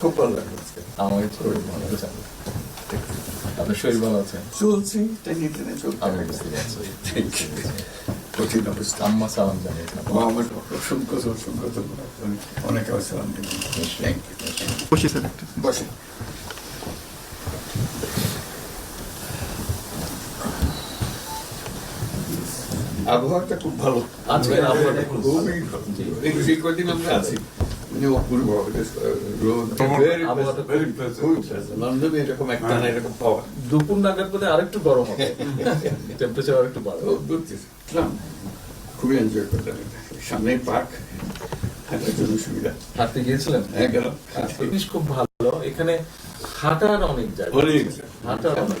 খুব ভালো লাগল আজকে। আমাকে শরীর ভালো আছে আপনার শরীর ভালো আছে? চলছি টেনে টেনে আমি বুঝতে পারছি। কঠিন অবস্থা। আম্মা সালাম জানিয়েছেন ও আমার অসংখ্য অসংখ্য ধন্যবাদ। অনেক থ্যাংক ইউ বসি স্যার বসে। আবহাওয়াটা খুব ভালো। আজকের আবহাওয়াটা খুব ভালো। খুবই এই কদিন আমরা আছি। অপূর্ব রোদ আবহাওয়াটা খুব- লন্ডনে এরকম একটা না এরকম পাওয়া দুপুর নাগাদ বোধহয় আরেকটু গরম হবে টেম্পারেচার আরেকটু বাড়বে খুবই এনজয় করলাম সামনে পার্ক হাঁটার জন্য সুবিধা হাঁটতে গিয়েছিলেন? হ্যাঁ গেলাম জিনিস খুব ভালো। এখানে হাঁটার অনেক জায়গা অনেক হাঁটার অনেক